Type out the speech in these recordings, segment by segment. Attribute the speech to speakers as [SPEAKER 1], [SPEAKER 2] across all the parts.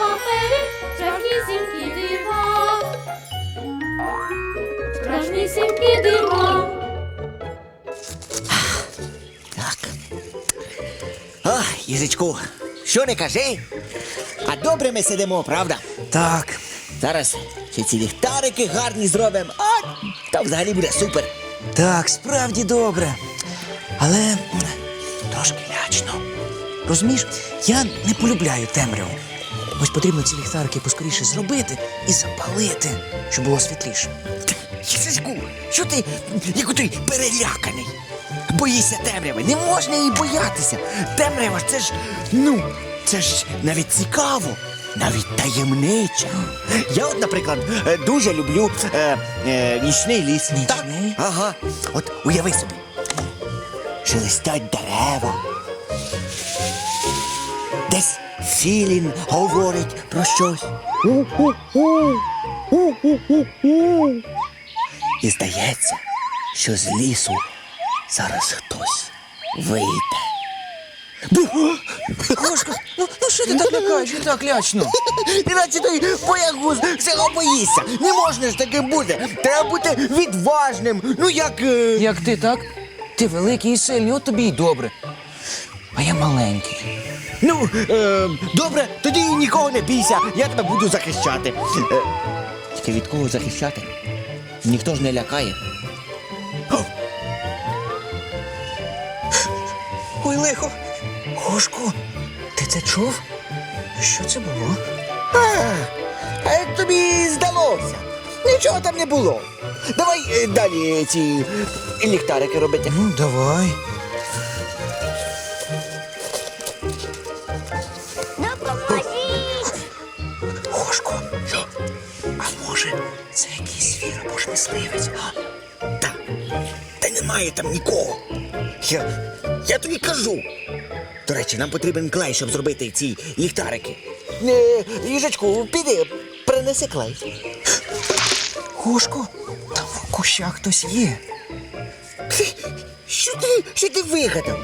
[SPEAKER 1] папері страшнісінькі дива. Страшнісінькі дива.
[SPEAKER 2] Так. О, їжичку, що не кажи? А добре ми сидимо, правда?
[SPEAKER 3] Так,
[SPEAKER 2] Зараз ще ці ліхтарики гарні зробимо, а та взагалі буде супер.
[SPEAKER 3] так, справді добре. Але трошки лячно. Розумієш, я не полюбляю темряву. Ось потрібно ці ліхтарики поскоріше зробити і запалити, щоб було світліше.
[SPEAKER 2] Їжичку, що ти, як той переляканий? Боїшся темряви, не можна її боятися. Темрява ж це ж, ну, це ж навіть цікаво, навіть таємниче. Я от, наприклад, е, дуже люблю е, е, нічний ліс.
[SPEAKER 3] Нічний?
[SPEAKER 2] Так, ага. От уяви собі. Шелестять дерева. Десь філін говорить про щось. І здається, що з лісу зараз хтось вийде.
[SPEAKER 3] Гошко, ну, ну що ти так лякаєш? Не так лячно.
[SPEAKER 2] Іначе той боягуз всього боїшся. Не можна ж таке бути. Треба бути відважним. Ну як. е,
[SPEAKER 3] Як ти так? Ти великий і сильний, от тобі й добре. А я маленький.
[SPEAKER 2] Ну, е, добре, тоді нікого не бійся, я тебе буду захищати. Е, тільки від кого захищати? Ніхто ж не лякає.
[SPEAKER 3] Ой, лихо. Гошко, ти це чув? Що це було?
[SPEAKER 2] А, тобі здалося? Нічого там не було. Давай е, далі ці ліхтарики робити.
[SPEAKER 3] Ну, давай. Мисливець?
[SPEAKER 2] Та, та немає там нікого. Я, я тобі кажу. До речі, нам потрібен клей, щоб зробити ці ліхтарики. Е, їжачку, піди, принеси клей.
[SPEAKER 3] Гошко, там в кущах хтось є.
[SPEAKER 2] Що ти, що ти вигадав?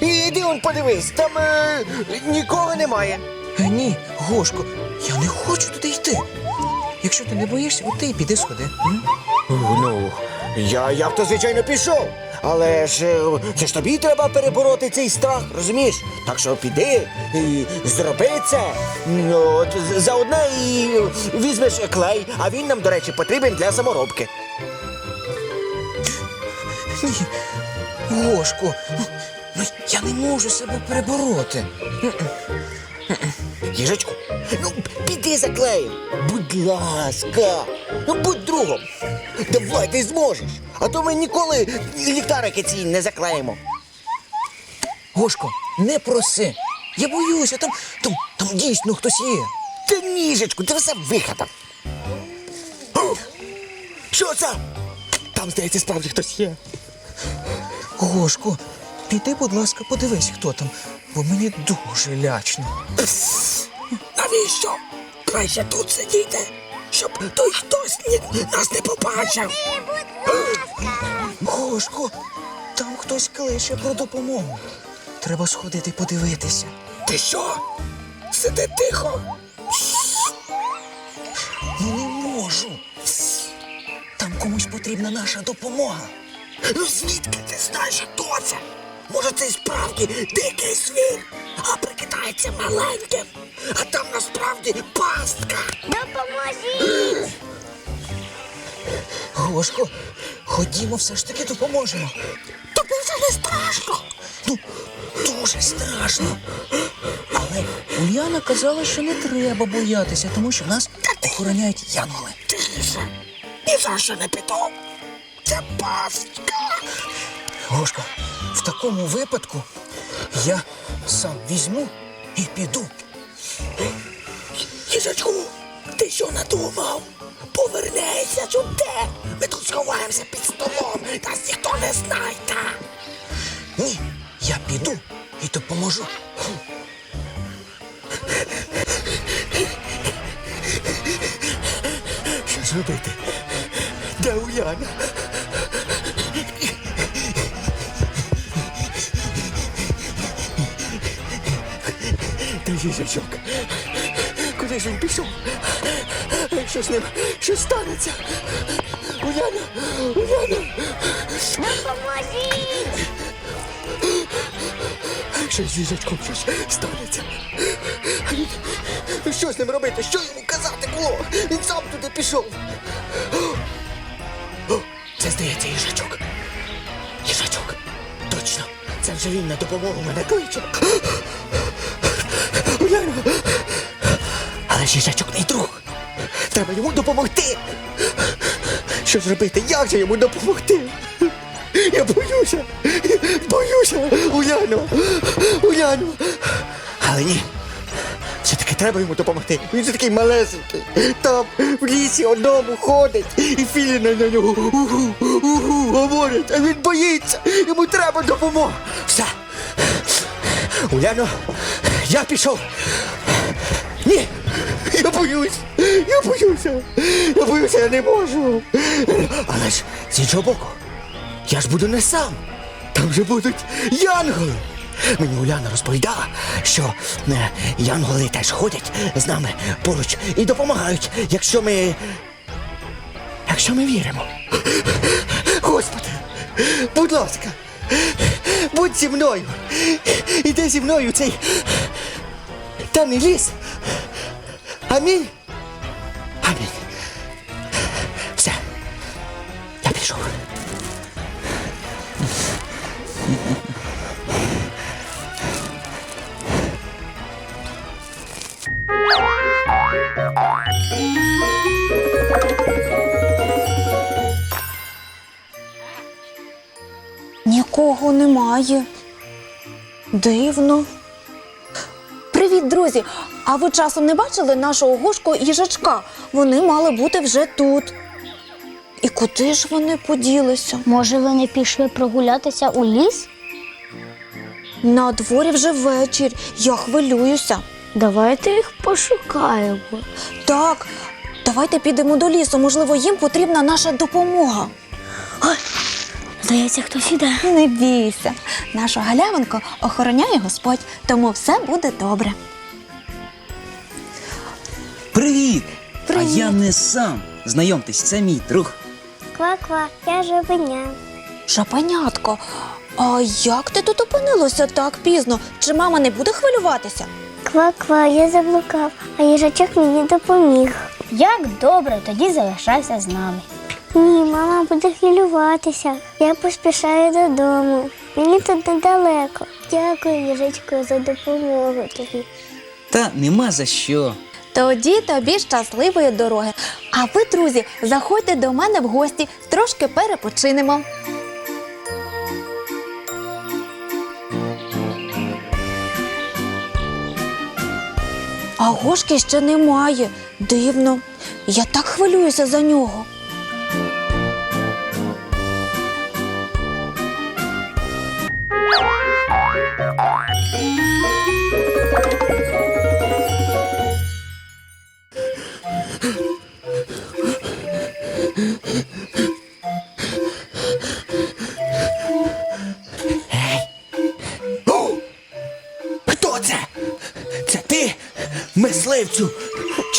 [SPEAKER 2] Іди он подивись, там е, нікого немає.
[SPEAKER 3] Е, ні, Гошко, я не хочу туди йти. Якщо ти не боїшся, от ти і піди сходи. м?
[SPEAKER 2] Ну, я, я б то, звичайно, пішов. Але ж е, це ж тобі треба перебороти цей страх, розумієш? Так що піди і зроби це. Ну, от, заодно і візьмеш клей, а він нам, до речі, потрібен для саморобки.
[SPEAKER 3] Ні. Гошко, ну, я не можу себе перебороти.
[SPEAKER 2] Їжачку, ну піди за клеєм. Будь ласка, ну будь другом. Давай, ти зможеш. А то ми ніколи ліхтарики ці не заклеїмо.
[SPEAKER 3] Гошко, не проси. Я боюся, там, там, там дійсно хтось є.
[SPEAKER 2] Та ніжечку, ти все вигадав. О, Що це? Там, здається, справді хтось є.
[SPEAKER 3] Гошко, піди, будь ласка, подивись, хто там, бо мені дуже лячно.
[SPEAKER 2] Навіщо? Краще тут сидіти, щоб той хтось ні- нас не побачив.
[SPEAKER 3] Гошко, там хтось кличе про допомогу. Треба сходити подивитися.
[SPEAKER 2] Ти що? Сиди тихо.
[SPEAKER 3] Ну не можу. Там комусь потрібна наша допомога.
[SPEAKER 2] Ну звідки ти знаєш, хто це? Може, це справді дикий звір, а прикидається маленьким, а там насправді пастка.
[SPEAKER 1] Допоможіть!
[SPEAKER 3] Гошко, ходімо, все ж таки допоможемо.
[SPEAKER 2] Тобі вже не страшно.
[SPEAKER 3] Ну, дуже страшно. Але Уляна казала, що не треба боятися, тому що нас охороняють янголи.
[SPEAKER 2] Тише. Ні за що не піду. Це пастка.
[SPEAKER 3] Гошко, в такому випадку я сам візьму і піду.
[SPEAKER 2] Їжачку, ти що надумав? Повернися сюди! Ми тут сховаємося під столом, нас ніхто не знайде.
[SPEAKER 3] Ні, я піду і допоможу.
[SPEAKER 2] Що ж робити? Де Уляна? Та їжачок. Куди ж він пішов? Якщо з ним щось станеться? Уляна! Уляна!
[SPEAKER 1] Допоможіть!
[SPEAKER 2] Якщо з їжачком щось станеться? Ну що з ним робити? Що йому казати було? Він сам туди пішов. О, Це здається їжачок. Їжачок. Точно. Це вже він на допомогу мене кличе. Але ж мій друг. Треба йому допомогти. Що ж робити? Як же йому допомогти? Я боюся. Боюся. Уляно. Уляно. Але ні. Все-таки треба йому допомогти. Він же такий малесенький. Там в лісі одному ходить. І філіна на нього угу, угу, говорить, а він боїться. Йому треба допомога. Все. Уляно, я пішов. Ні. Я боюсь. Я боюся. Я боюся, я не можу. Але ж з іншого боку, я ж буду не сам. Там же будуть янголи. Мені Уляна розповідала, що е, янголи теж ходять з нами поруч і допомагають, якщо ми. Якщо ми віримо. Господи, будь ласка, будь зі мною. Іди зі мною цей темний ліс. Амінь. Амінь. Все. Я пішов.
[SPEAKER 4] Нікого немає. Дивно. Привіт, друзі! А ви часом не бачили нашого гошку і їжачка? Вони мали бути вже тут. І куди ж вони поділися?
[SPEAKER 1] Може, вони пішли прогулятися у ліс?
[SPEAKER 4] На дворі вже вечір. Я хвилююся.
[SPEAKER 1] Давайте їх пошукаємо.
[SPEAKER 4] Так, давайте підемо до лісу. Можливо, їм потрібна наша допомога.
[SPEAKER 1] Здається, хтось іде.
[SPEAKER 4] Не бійся. Нашу галявинку охороняє Господь, тому все буде добре.
[SPEAKER 3] Привіт!
[SPEAKER 4] Привіт.
[SPEAKER 3] А я не сам. Знайомтесь, це мій друг.
[SPEAKER 5] Ква-ква, я жабеня.
[SPEAKER 4] Шапанятко, а як ти тут опинилося так пізно? Чи мама не буде хвилюватися?
[SPEAKER 5] Ква-ква, я заблукав, а їжачок мені допоміг.
[SPEAKER 1] Як добре, тоді залишайся з нами.
[SPEAKER 5] Ні, мама буде хвилюватися. Я поспішаю додому. Мені тут недалеко. Дякую, їжачку, за допомогу тобі.
[SPEAKER 3] Та нема за що.
[SPEAKER 4] Тоді тобі щасливої дороги. А ви, друзі, заходьте до мене в гості, трошки перепочинемо. А гошки ще немає. Дивно. Я так хвилююся за нього.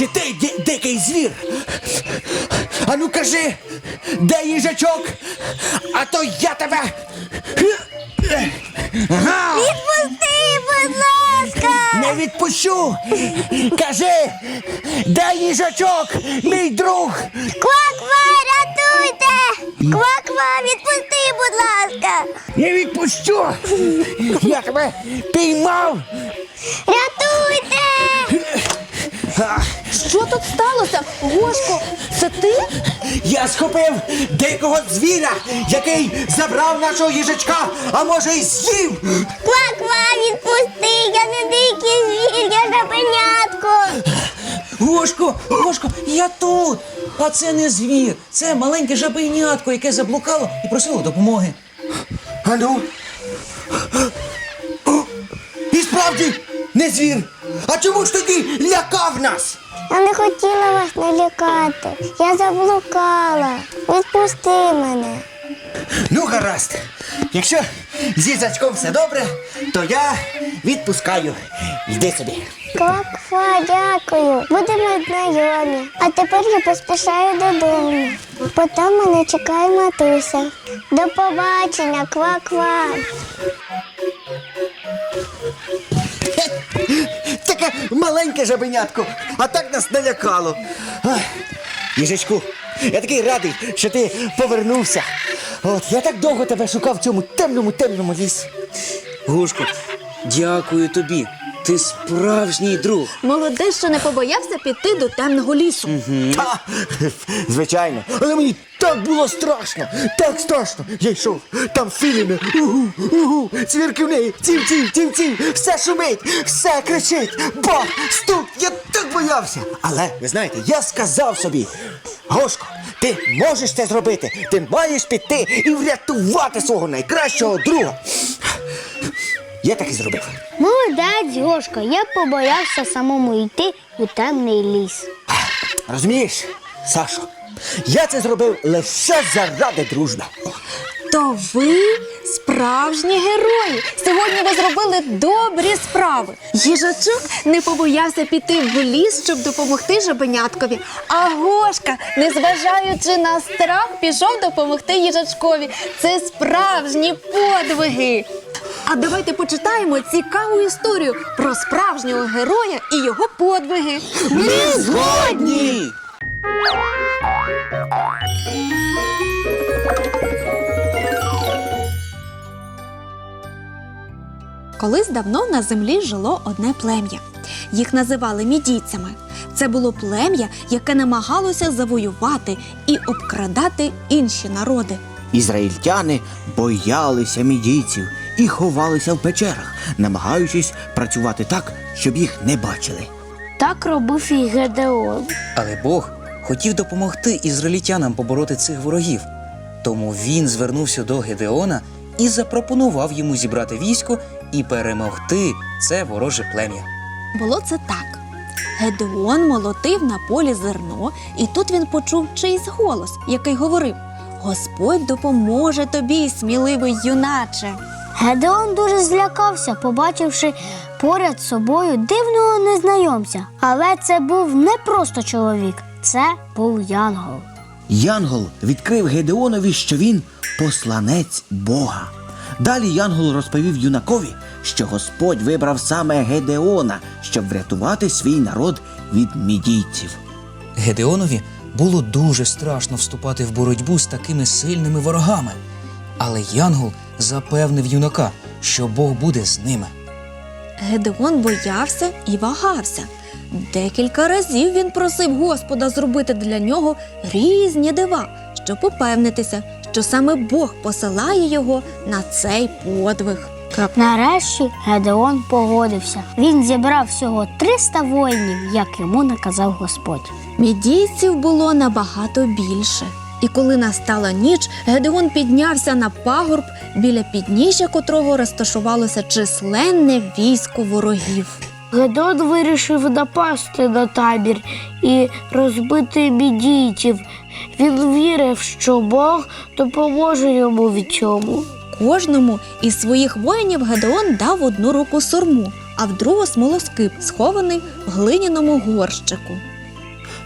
[SPEAKER 2] Чи ти ді- дикий звір? Ану кажи, де їжачок? А то я тебе. Ага!
[SPEAKER 5] Відпусти, будь ласка!
[SPEAKER 2] Не відпущу! Кажи, де їжачок, мій друг?
[SPEAKER 5] Ква-ква, рятуйте! Ква-ква, відпусти, будь ласка!
[SPEAKER 2] Не відпущу! Я тебе піймав!
[SPEAKER 5] Рятуйте!
[SPEAKER 4] Що тут сталося? Гошко, це ти?
[SPEAKER 2] Я схопив дикого звіра, який забрав нашого їжачка, а може й з'їв!
[SPEAKER 5] Ква-ква, відпусти! Я не дикий звір, я жабенятко!
[SPEAKER 3] Гошко, Гошко, я тут. А це не звір, це маленьке жабенятко, яке заблукало і просило допомоги.
[SPEAKER 2] А ну? І справді не звір. А чому ж тоді лякав нас?
[SPEAKER 5] Я не хотіла вас налякати. Я заблукала. Відпусти мене.
[SPEAKER 2] Ну, гаразд. Якщо з їжачком все добре, то я відпускаю. Йди собі.
[SPEAKER 5] Ква-ква, дякую. Будемо знайомі. А тепер я поспішаю додому. Бо там мене чекає матуся. До побачення, ква-ква.
[SPEAKER 2] Таке маленьке жабенятко, а так нас налякало. Ах, я такий радий, що ти повернувся. От я так довго тебе шукав в цьому темному темному лісі.
[SPEAKER 3] Гушко, дякую тобі. Ти справжній друг.
[SPEAKER 4] Молодець, що не побоявся піти до темного лісу.
[SPEAKER 2] Та, звичайно, але мені так було страшно, так страшно. Я йшов, там філіни, угу, угу, цвірки в неї, ців, ців, ців, ців, все шумить, все кричить, бах, стук, я так боявся. Але ви знаєте, я сказав собі, Гошко, ти можеш це зробити, ти маєш піти і врятувати свого найкращого друга. Я так і зробив.
[SPEAKER 1] Молодець, Гошка, я побоявся самому йти у темний ліс.
[SPEAKER 2] Розумієш, Сашо, я це зробив лише заради дружби.
[SPEAKER 4] То ви справжні герої. Сьогодні ви зробили добрі справи. Їжачок не побоявся піти в ліс, щоб допомогти жабеняткові. А Гошка, незважаючи на страх, пішов допомогти їжачкові. Це справжні подвиги. А давайте почитаємо цікаву історію про справжнього героя і його подвиги. Ми
[SPEAKER 3] Згодні!
[SPEAKER 4] Колись давно на землі жило одне плем'я. Їх називали мідійцями. Це було плем'я, яке намагалося завоювати і обкрадати інші народи.
[SPEAKER 2] Ізраїльтяни боялися мідійців і ховалися в печерах, намагаючись працювати так, щоб їх не бачили.
[SPEAKER 1] Так робив і Гедеон.
[SPEAKER 3] Але Бог хотів допомогти ізраїльтянам побороти цих ворогів. Тому він звернувся до Гедеона і запропонував йому зібрати військо і перемогти це вороже плем'я.
[SPEAKER 4] Було це так. Гедеон молотив на полі зерно, і тут він почув чийсь голос, який говорив: Господь допоможе тобі, сміливий юначе.
[SPEAKER 1] Гедеон дуже злякався, побачивши поряд з собою дивного незнайомця. Але це був не просто чоловік, це був Янгол.
[SPEAKER 2] Янгол відкрив Гедеонові, що він посланець Бога. Далі Янгол розповів юнакові, що Господь вибрав саме Гедеона, щоб врятувати свій народ від мідійців.
[SPEAKER 3] Гедеонові було дуже страшно вступати в боротьбу з такими сильними ворогами. Але Янгол запевнив юнака, що Бог буде з ними.
[SPEAKER 4] Гедеон боявся і вагався. Декілька разів він просив Господа зробити для нього різні дива, щоб упевнитися, що саме Бог посилає його на цей подвиг.
[SPEAKER 1] Нарешті Гедеон погодився. Він зібрав всього 300 воїнів, як йому наказав Господь.
[SPEAKER 4] Мідійців було набагато більше. І коли настала ніч, Гедеон піднявся на пагорб, біля підніжжя котрого розташувалося численне військо ворогів.
[SPEAKER 1] Гедон вирішив напасти на табір і розбити мідійців. Він вірив, що Бог допоможе йому в цьому.
[SPEAKER 4] Кожному із своїх воїнів Гедеон дав одну руку сурму, а в другу смолоскип, схований в глиняному горщику.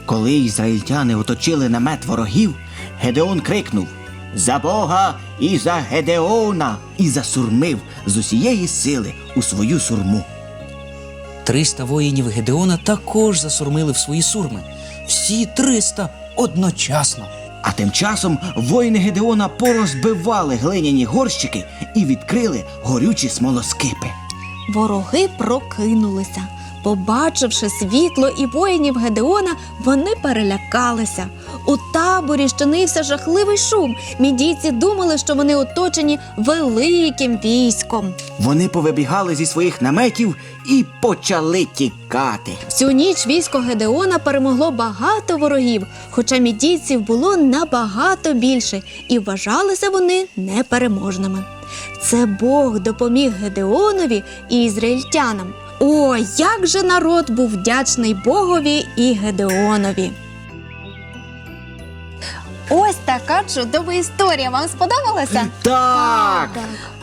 [SPEAKER 2] Коли ізраїльтяни оточили намет ворогів, Гедеон крикнув За Бога і за Гедеона! і засурмив з усієї сили у свою сурму.
[SPEAKER 3] Триста воїнів Гедеона також засурмили в свої сурми. Всі триста одночасно.
[SPEAKER 2] А тим часом воїни Гедеона порозбивали глиняні горщики і відкрили горючі смолоскипи.
[SPEAKER 4] Вороги прокинулися. Побачивши світло і воїнів Гедеона, вони перелякалися. У таборі щинився жахливий шум. Мідійці думали, що вони оточені великим військом.
[SPEAKER 3] Вони повибігали зі своїх наметів і почали тікати.
[SPEAKER 4] Всю ніч військо Гедеона перемогло багато ворогів, хоча мідійців було набагато більше, і вважалися вони непереможними. Це Бог допоміг Гедеонові і ізраїльтянам. О, як же народ був вдячний Богові і Гедеонові. Ось така чудова історія. Вам сподобалася?
[SPEAKER 3] Так!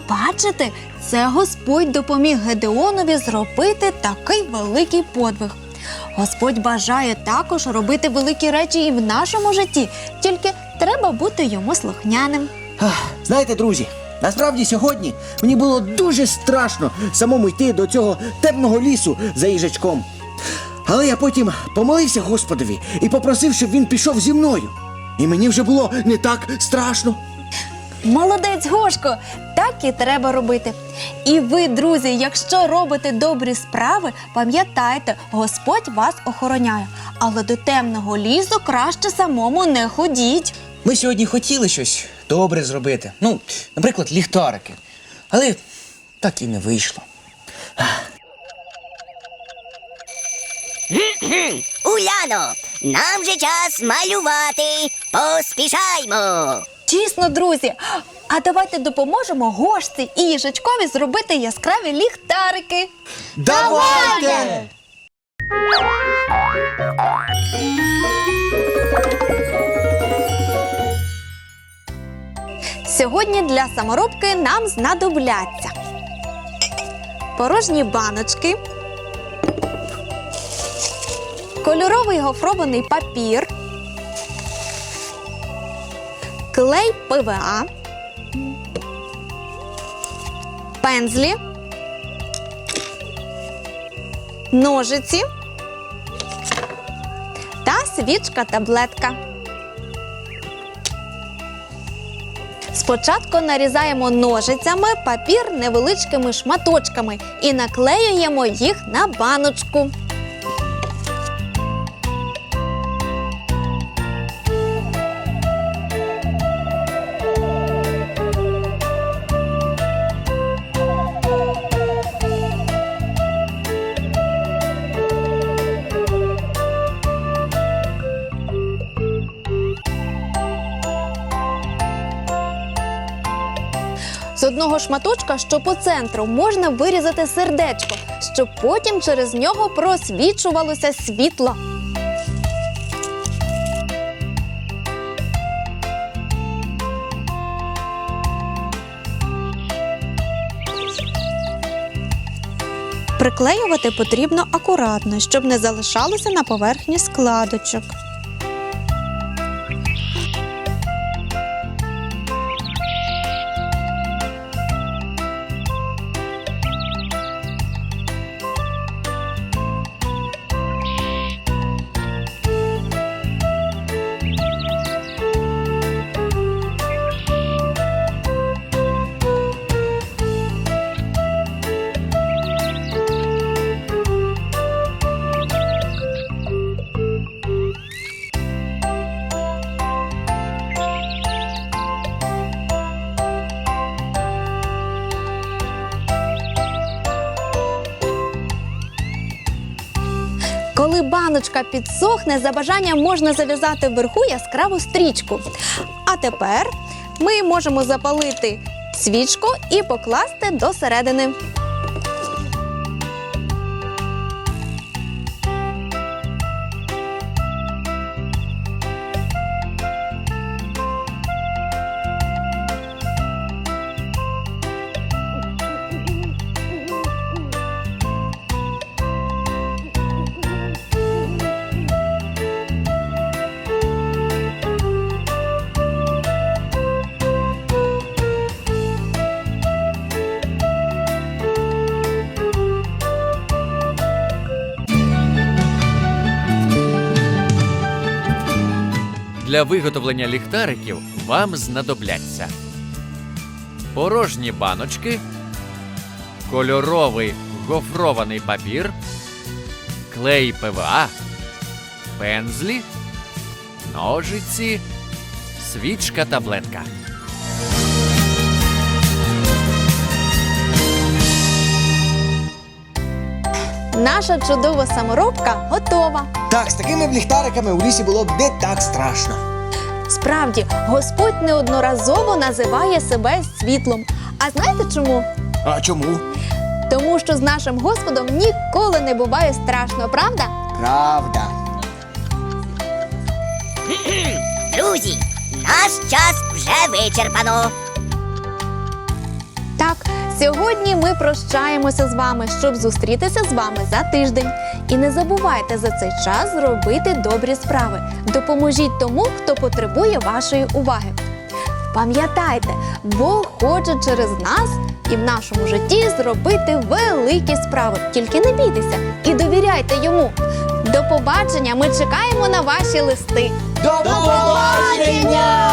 [SPEAKER 4] Бачите, це Господь допоміг Гедеонові зробити такий великий подвиг. Господь бажає також робити великі речі і в нашому житті, тільки треба бути йому слухняним.
[SPEAKER 3] Ах, Знаєте, друзі, насправді сьогодні мені було дуже страшно самому йти до цього темного лісу за їжачком. Але я потім помолився Господові і попросив, щоб він пішов зі мною. І мені вже було не так страшно.
[SPEAKER 4] Молодець Гошко, так і треба робити. І ви, друзі, якщо робите добрі справи, пам'ятайте, Господь вас охороняє. Але до темного лісу краще самому не ходіть.
[SPEAKER 3] Ми сьогодні хотіли щось добре зробити. Ну, наприклад, ліхтарики. Але так і не вийшло.
[SPEAKER 6] Уляно, нам же час малювати. Поспішаймо.
[SPEAKER 4] Дійсно, друзі. А давайте допоможемо гошці і їжачкові зробити яскраві ліхтарики.
[SPEAKER 3] Давайте!
[SPEAKER 4] Сьогодні для саморобки нам знадобляться порожні баночки, кольоровий гофрований папір, клей ПВА, пензлі, ножиці та свічка таблетка. Спочатку нарізаємо ножицями папір невеличкими шматочками і наклеюємо їх на баночку. З одного шматочка, що по центру, можна вирізати сердечко, щоб потім через нього просвічувалося світло. Приклеювати потрібно акуратно, щоб не залишалося на поверхні складочок. Коли підсохне, за бажанням можна зав'язати вверху яскраву стрічку. А тепер ми можемо запалити свічку і покласти до середини.
[SPEAKER 7] Для виготовлення ліхтариків вам знадобляться порожні баночки, кольоровий гофрований папір, клей ПВА, пензлі, ножиці, свічка таблетка.
[SPEAKER 4] Наша чудова саморобка готова.
[SPEAKER 3] Так, з такими б ліхтариками у лісі було б не так страшно.
[SPEAKER 4] Справді, Господь неодноразово називає себе світлом. А знаєте чому?
[SPEAKER 3] А чому?
[SPEAKER 4] Тому що з нашим Господом ніколи не буває страшно, правда?
[SPEAKER 3] Правда.
[SPEAKER 6] Друзі, наш час вже вичерпано.
[SPEAKER 4] Так, сьогодні ми прощаємося з вами, щоб зустрітися з вами за тиждень. І не забувайте за цей час зробити добрі справи. Допоможіть тому, хто потребує вашої уваги. Пам'ятайте, Бог хоче через нас і в нашому житті зробити великі справи. Тільки не бійтеся і довіряйте йому. До побачення! Ми чекаємо на ваші листи.
[SPEAKER 3] До побачення!